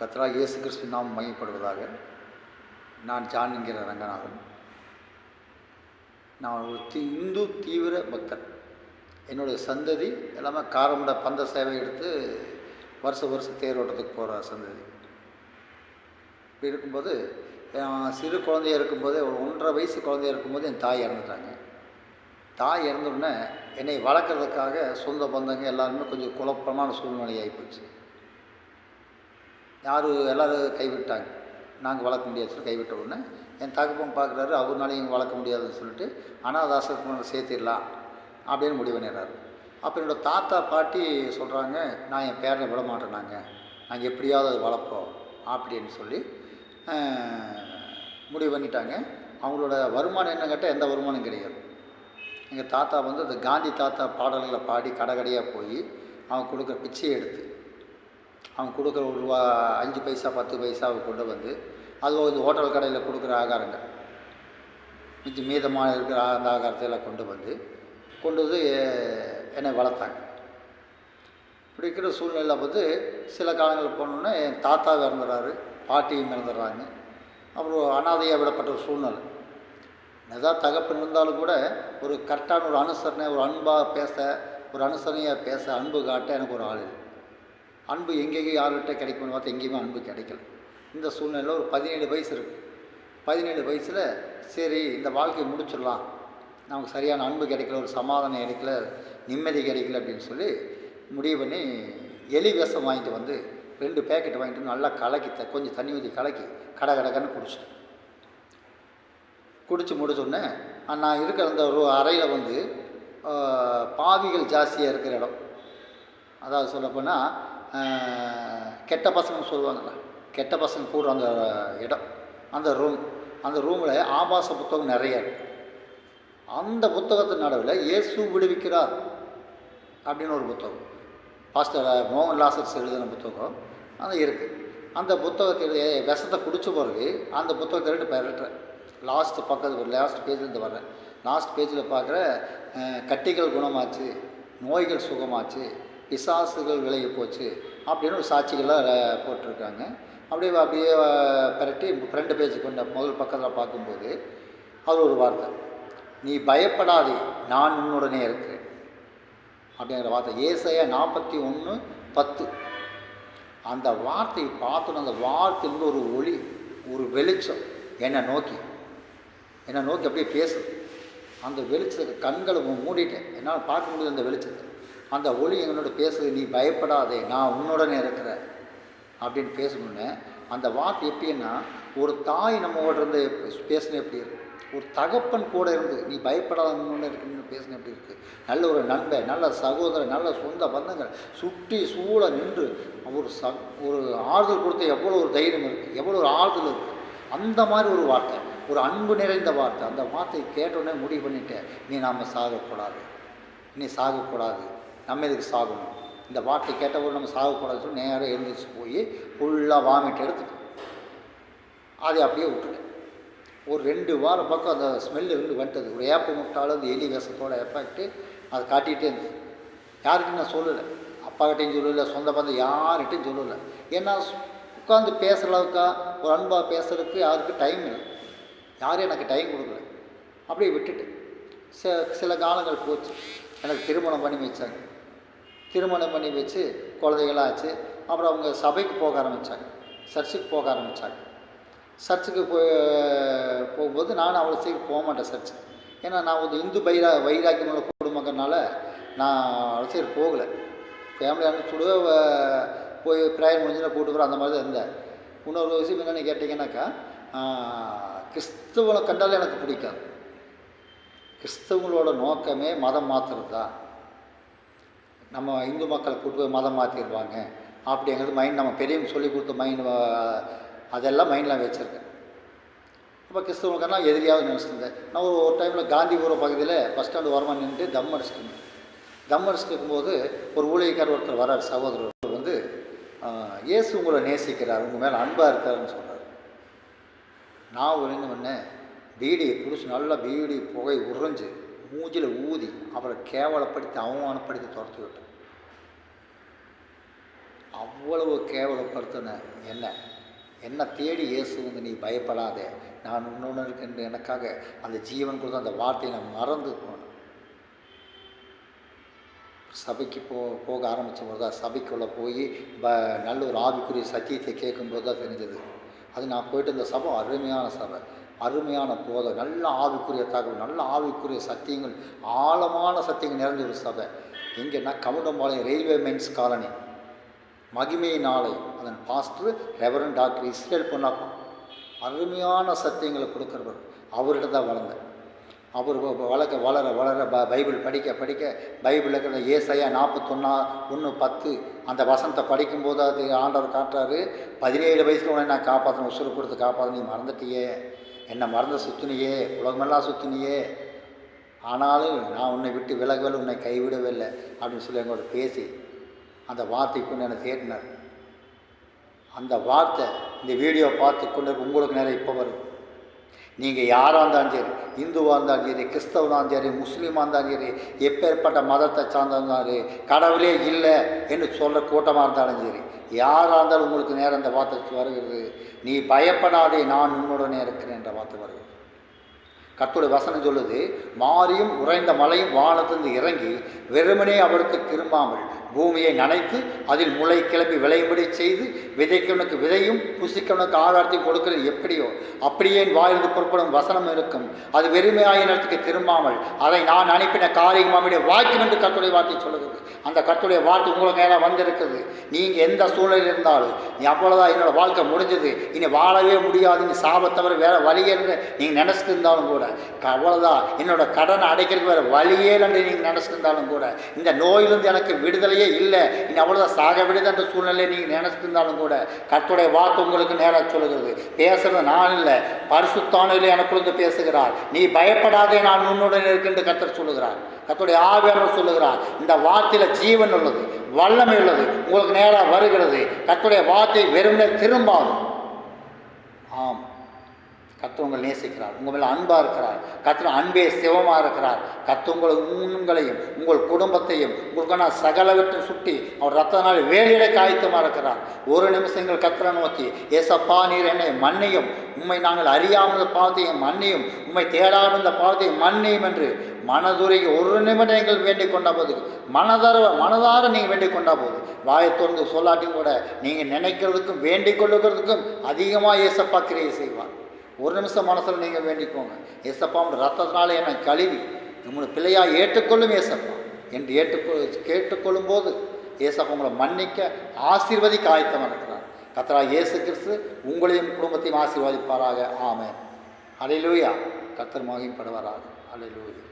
கத்ரா இயேசு கிறிஸ்து நாம் மையப்படுவதாக நான் ஜான் என்கிற ரங்கநாதன். நான் ஒரு தி இந்து தீவிர பக்தர் என்னுடைய சந்ததி எல்லாமே காரமட பந்த சேவை எடுத்து வருஷ வருஷம் தேரோட்டத்துக்கு போகிற சந்ததி. இப்படி இருக்கும்போது நான் சிறு குழந்தையா இருக்கும்போதே ஒரு ஒன்றரை வயசு குழந்தையா இருக்கும்போது என் தாய் இறந்துட்டாங்க. தாய் இறந்தோடனே என்னை வளர்க்குறதுக்காக சொந்த பந்தங்க எல்லாருமே கொஞ்சம் குழப்பமான சூழ்நிலையாகி போச்சு. யார் எல்லோரும் கைவிட்டாங்க. நாங்கள் வளர்க்க முடியாது சொல்லி கைவிட்ட உடனே என் தகப்பன் பார்க்குறாரு அவர்னாலையும் வளர்க்க முடியாதுன்னு சொல்லிட்டு அனாதாசத்துக்கு சேர்த்திடலாம் அப்படின்னு முடிவு பண்ணிடுறாரு. அப்போ என்னோடய தாத்தா பாட்டி சொல்கிறாங்க நான் என் பேரனை விட மாட்டேன் நாங்கள் நாங்கள் எப்படியாவது அது வளர்ப்போம் அப்படின்னு சொல்லி முடிவு பண்ணிட்டாங்க. அவங்களோட வருமானம் என்ன கேட்டால் எந்த வருமானம் கிடையாது. எங்கள் தாத்தா வந்து அந்த காந்தி தாத்தா பாடல்களை பாடி கடை கடையாக போய் அவன் கொடுக்குற பிச்சையை எடுத்து அவன் கொடுக்குற ஒரு ரூபா அஞ்சு பைசா பத்து பைசாவை கொண்டு வந்து அது இந்த ஹோட்டல் கடையில் கொடுக்குற ஆகாரங்கள். மிஞ்சி மீதமாக இருக்கிற அந்த ஆகாரத்தை எல்லாம் கொண்டு வந்து கொண்டு வந்து என்னை வளர்த்தாங்க. இப்படி இருக்கிற சூழ்நிலையில் வந்து சில காலங்களில் போனோன்னே என் தாத்தா இறந்துடுறாரு பாட்டியும் இறந்துடுறாங்க அப்புறம் அனாதையாக விடப்பட்ட ஒரு சூழ்நிலை. எதாவது தகப்பன் இருந்தாலும் கூட ஒரு கரெக்டான ஒரு அனுசரணை ஒரு அன்பாக பேச ஒரு அனுசரணையாக பேச அன்பு காட்ட எனக்கு ஒரு ஆள் இல்லை. அன்பு எங்கேயோ யார்கிட்ட கிடைக்கும்னு பார்த்தா எங்கேயுமே அன்பு கிடைக்கல. இந்த சூழ்நிலையில் ஒரு பதினேழு வயசு இருக்குது பதினேழு வயசில் சரி இந்த வாழ்க்கையை முடிச்சிடலாம். நமக்கு சரியான அன்பு கிடைக்கல ஒரு சமாதானம் கிடைக்கல நிம்மதி கிடைக்கல அப்படின்னு சொல்லி முடிவு பண்ணி எலி விஷம் வாங்கிட்டு வந்து ரெண்டு பேக்கெட் வாங்கிட்டு வந்து நல்லா கலக்கி த கொஞ்சம் தண்ணி ஊற்றி கலக்கி கடை கடக்கன்னு குடிச்சிட்டேன். குடித்து முடிச்சோடனே நான் இருக்கிற அந்த ஒரு அறையில் வந்து பாவிகள் ஜாஸ்தியாக இருக்கிற இடம். அதாவது சொல்லப்போனால் கெட்ட பசங்க சொல்லுவாங்கள்ல கெட்ட பசங்க கூடுற அந்த இடம் அந்த ரூம் அந்த ரூமில் ஆபாச புத்தகம் நிறைய இருக்குது அந்த புத்தகத்தின் நடுவில் இயேசு விடுவிக்கிறார் அப்படின்னு ஒரு புத்தகம். பாஸ்டர் மோகன் லாசர்ஸ் எழுதின புத்தகம் அது இருக்குது அந்த புத்தகத்தில் விஷத்தை குடிச்ச பிறகு அந்த புத்தகத்தை ரெண்டு பெறட்டுறேன் லாஸ்ட் பக்கத்து லாஸ்ட் பேஜ்லேருந்து வர்றேன். லாஸ்ட் பேஜில் பார்க்குற கட்டிகள் குணமாச்சு நோய்கள் சுகமாச்சு பிசாசுகள் விலகி போச்சு அப்படின்னு ஒரு சாட்சிகளாக போட்டிருக்காங்க. அப்படியே அப்படியே பரட்டி ஃப்ரெண்டு பேஜ் கொண்ட முதல் பக்கத்தில் பார்க்கும்போது அது ஒரு வார்த்தை. நீ பயப்படாதே நான் உன்னுடனே இருக்கிறேன். அப்படிங்கிற வார்த்தை. ஏசையா நாற்பத்தி ஒன்று பத்து. அந்த வார்த்தையை பார்த்தோன்னு அந்த வார்த்தையிலிருந்து ஒரு ஒளி ஒரு வெளிச்சம் என்னை நோக்கி. என்னை நோக்கி அப்படியே பேசுது. அந்த வெளிச்சத்தை கண்களை மூடிட்டேன். என்னால் பார்க்க முடியுது அந்த வெளிச்சத்தை. அந்த ஒளி எங்களோட பேசுது நீ பயப்படாதே நான் உன்னுடனே இருக்கிறேன் அப்படின்னு பேசணுன்னே அந்த வார்த்தை எப்படின்னா ஒரு தாய் நம்மோட இருந்து பேசின எப்படி இருக்கு? ஒரு தகப்பன் கூட இருந்து நீ பயப்படாத முன்னே இருக்குன்னு பேசின எப்படி இருக்குது நல்ல ஒரு நண்பன் நல்ல சகோதரன் நல்ல சொந்த பந்தங்கள் சுற்றி சூழ நின்று ஒரு ச ஒரு ஆறுதல் கொடுத்த எவ்வளோ ஒரு தைரியம் இருக்குது எவ்வளோ ஒரு ஆறுதல் இருக்குது அந்த மாதிரி ஒரு வார்த்தை ஒரு அன்பு நிறைந்த வார்த்தை. அந்த வார்த்தையை கேட்டோடனே முடிவு பண்ணிட்டேன் நீ நாம் சாகக்கூடாது. நீ சாகக்கூடாது. நம்ம இதுக்கு சாகணும்? இந்த வார்த்தை கேட்டபோது நம்ம சாகக்கூடாதுன்னு சொல்லி நேராக எழுந்திரிச்சு போய் ஃபுல்லாக வாமிட் எடுத்துட்டேன் அதை அப்படியே விட்டுட்டேன். ஒரு ரெண்டு வாரம் பக்கம் அந்த ஸ்மெல்லு ரெண்டு வந்துட்டது ஒரு ஏப்ப முட்டாலும் அந்த எலி விஷத்தோட எஃபெக்ட்டு அதை காட்டிகிட்டே இருந்தது. யாருக்கும் நான் சொல்லலை. அப்பாக்கிட்டையும் சொல்லலை சொந்த பந்தம் யார்கிட்டையும் சொல்லலை. ஏன்னா உட்காந்து பேசுகிற அளவுக்கா ஒரு அன்பாக பேசுகிறதுக்கு யாருக்கும் டைம் இல்லை. யாரும் எனக்கு டைம் கொடுக்கல. அப்படியே விட்டுட்டு ச சில காலங்கள் போச்சு. எனக்கு திருமணம் பண்ணி வச்சாங்க. திருமணம் பண்ணி வச்சு குழந்தைகளாக ஆச்சு. அப்புறம் அவங்க சபைக்கு போக ஆரம்பித்தாங்க சர்ச்சுக்கு போக ஆரம்பித்தாங்க சர்ச்சுக்கு போய் போகும்போது நானும் அவ்வளோ சீக்கிரம் போக மாட்டேன் சர்ச்சு. ஏன்னா நான் ஒரு இந்து பைரா வைராக்கியமுள்ள குடும்பங்கிறனால நான் அவ்வளோ சீக்கிரம் போகலை. ஃபேமிலி அனுப்பிச்சுடுவ போய் ப்ரேயர் முடிஞ்சுனா கூட்டு போகிற அந்த மாதிரி தான் இருந்தேன். இன்னொரு விஷயம் என்னென்னு கேட்டிங்கன்னாக்கா கிறிஸ்துவனை கண்டாலே எனக்கு பிடிக்காது. கிறிஸ்தவங்களோட நோக்கமே மதம் மாற்றுறது தான் நம்ம இந்து மக்களை கூட்டு போய் மதம் மாற்றிடுவாங்க அப்படிங்கிறது மைண்ட் நம்ம பெரியவங்க சொல்லி கொடுத்த மைண்ட் அதெல்லாம் மைண்டில் வச்சுருக்கேன் அப்போ கிறிஸ்தவங்களுக்கெல்லாம் எதிரியாக நினச்சிருந்தேன் நான் ஒரு ஒரு டைமில் காந்திபுரம் பகுதியில் பஸ் ஸ்டாண்டு வரமா நின்று தம் அடிச்சுட்டு தம் அடிச்சுட்டு இருக்கும்போது ஒரு ஊழியக்கார் ஒருத்தர் வரார் சகோதரர் வந்து இயேசு உங்களை நேசிக்கிறார் உங்கள் மேலே அன்பாக இருக்காருன்னு சொல்கிறார் நான் ஒரு என்ன பண்ணேன் பீடியை பிடிச்சி நல்லா பீடி புகை உறிஞ்சு மூஞ்சில் ஊதி அவரை கேவலப்படுத்தி அவமானப்படுத்தி துரத்தி விட்டேன். அவ்வளவு கேவலப்படுத்தின என்ன? என்ன தேடி இயேசு வந்து நீ பயப்படாதே. நான் இன்னொன்று இருக்கின்ற எனக்காக அந்த ஜீவன் கொடுத்த அந்த வார்த்தையை நான் மறந்து போனேன். சபைக்கு போ போக ஆரம்பித்தபோது தான் சபைக்குள்ளே போய் ப நல்ல ஒரு ஆவிக்குரிய சத்தியத்தை கேட்கும்போது தான் தெரிஞ்சது. அது நான் போயிட்டு இந்த சபை அருமையான சபை. அருமையான போதை நல்ல ஆவிக்குரிய தகவல் நல்ல ஆவிக்குரிய சத்தியங்கள் ஆழமான சத்தியங்கள் நிறைஞ்ச ஒரு சபை. எங்கன்னா கவுண்டம்பாளையம் ரயில்வே மென்ஸ் காலனி மகிமை நாளை அதன் pastor reverend doctor Israel Ponnappa. அருமையான சத்தியங்களை கொடுக்குறவர். அவர்கிட்ட தான் வளர்ந்தேன். அவர் வளர்க்க வளர வளர ப பைபிள் படிக்க படிக்க பைபிளில் இருக்கிற ஏசையா நாற்பத்தொன்னா ஒன்று பத்து அந்த வசனத்தை படிக்கும்போது அது ஆண்டவர் காட்டுறாரு. பதினேழு வயசில் உன்னை நான் காப்பாற்றணும் உசுறு கொடுத்து காப்பாற்ற நீ மறந்துட்டியே. என்னை மறந்து சுற்றினியே உலகமெல்லாம் சுற்றினியே ஆனாலும் நான் உன்னை விட்டு விலகவில்லை உன்னை கைவிடவே இல்லை அப்படின்னு சொல்லி எங்களோட பேசி அந்த வார்த்தை கொண்டு என்னை தேடினார் அந்த வார்த்தை இந்த வீடியோ பார்த்து கொண்டு உங்களுக்கு நிறைய இப்போ வரும். நீங்கள் யாராக இருந்தாலும் சரி இந்துவாக இருந்தாலும் சரி கிறிஸ்தவனாக இருந்தாலும் சரி முஸ்லீமாக இருந்தாலும் சரி எப்பேற்பட்ட மதத்தை சார்ந்திருந்தாலும் சரி கடவுளே இல்லை என்று சொல்கிற கூட்டமாக இருந்தாலும் சரி யாராக இருந்தாலும் உங்களுக்கு நேரம் இந்த வார்த்தை வருகிறது. நீ பயப்படாதே நான் உன்னுடனே இருக்கிறேன் என்ற வார்த்தை வருகிறது. கத்துடைய வசனம் சொல்லுது மாரியும் உறைந்த மலையும் வானத்திலிருந்து இறங்கி வெறுமனே அவருக்கு திரும்பாமல் பூமியை நனைத்து அதில் முளை கிளம்பி விளையும்படி செய்து விதைக்கவனுக்கு விதையும் புசிக்கவனுக்கு ஆதாரத்தையும் கொடுக்கிறது எப்படியோ? அப்படியே என் வாயிலிருந்து புறப்படும் வசனம் இருக்கும். அது வெறுமையாய நேரத்துக்கு திரும்பாமல் அதை நான் அனுப்பின காரியம் அவனுடைய வாக்கியம் என்று கத்துடைய வார்த்தை சொல்லுகிறது. அந்த கத்துடைய வார்த்தை உங்களுக்கு நேரம் வந்திருக்குது. நீங்கள் எந்த சூழ்நிலையில் இருந்தாலும் நீ அவ்வளோதான் என்னோடய வாழ்க்கை முடிஞ்சது. இனி வாழவே முடியாது. நீ சாப தவிர வேறு வழியே இல்லை. நீங்கள் நினச்சிட்டு இருந்தாலும் கூட அவ்வளோதான் என்னோட கடனை அடைக்கிறதுக்கு வேறு வழியே என்று நீங்கள் நினச்சிட்டு இருந்தாலும் கூட இந்த நோயிலிருந்து எனக்கு விடுதலை சூழ்நிலையே இல்லை. இனி அவ்வளோதான் சாக அந்த சூழ்நிலையை நீங்கள் நினச்சிருந்தாலும் கூட கர்த்தருடைய வாக்கு உங்களுக்கு நேராக சொல்லுகிறது. பேசுறது நான் இல்லை. பரிசுத்தானில் வந்து பேசுகிறார். நீ பயப்படாதே நான் உன்னுடன் இருக்கின்ற கத்தர் சொல்லுகிறார். கத்துடைய ஆவியானவர் சொல்லுகிறார். இந்த வார்த்தையில் ஜீவன் உள்ளது வல்லமை உள்ளது உங்களுக்கு நேராக வருகிறது. கத்துடைய வார்த்தை வெறுமனே திரும்பாது. ஆம். கத்து உங்களை நேசிக்கிறார். உங்கள் மேலே அன்பாக இருக்கிறார். கர்த்தர் அன்பே சிவமாக இருக்கிறார். கத்து உங்களை உங்களையும் உங்கள் குடும்பத்தையும் உங்களுக்கான சகலவற்றை சுட்டி அவர் ரத்தனால் வேலையிட காய்த்தமாக இருக்கிறார். ஒரு நிமிஷங்கள் கத்திர நோக்கி ஏசப்பா நீர் என்னை மண்ணையும் உம்மை நாங்கள் அறியாமல் பாவத்தையும் மண்ணையும் உம்மை தேடாமல் இந்த பாவத்தையும் மண்ணையும் என்று மனதுரைக்கு ஒரு நிமிடம் எங்கள் வேண்டிக் கொண்ட போது மனதார மனதார நீங்கள் வேண்டிக் கொண்டா போது வாயை தொடர்ந்து சொல்லாட்டியும் கூட நீங்கள் நினைக்கிறதுக்கும் வேண்டிக் கொள்ளுகிறதுக்கும் அதிகமாக ஏசப்பா கிரியை செய்வார். ஒரு நிமிஷம் மனசில் நீங்கள் வேண்டிக்கோங்க. ஏசப்பா உங்கள் ரத்தத்தினால என்னை கழுவி உங்களை பிள்ளையாக ஏற்றுக்கொள்ளும் ஏசப்பா. என்று ஏற்றுக்கொ கேட்டுக்கொள்ளும் போது ஏசப்பா உங்களை மன்னிக்க ஆசீர்வதிக்க ஆயத்தமாக இருக்கிறார். கத்தரா இயேசு கிறிஸ்து உங்களையும் குடும்பத்தையும் ஆசீர்வதிப்பாராக. ஆமென். அலையிலூயா கத்தர் மகிம்படுவாராக அலையிலூயா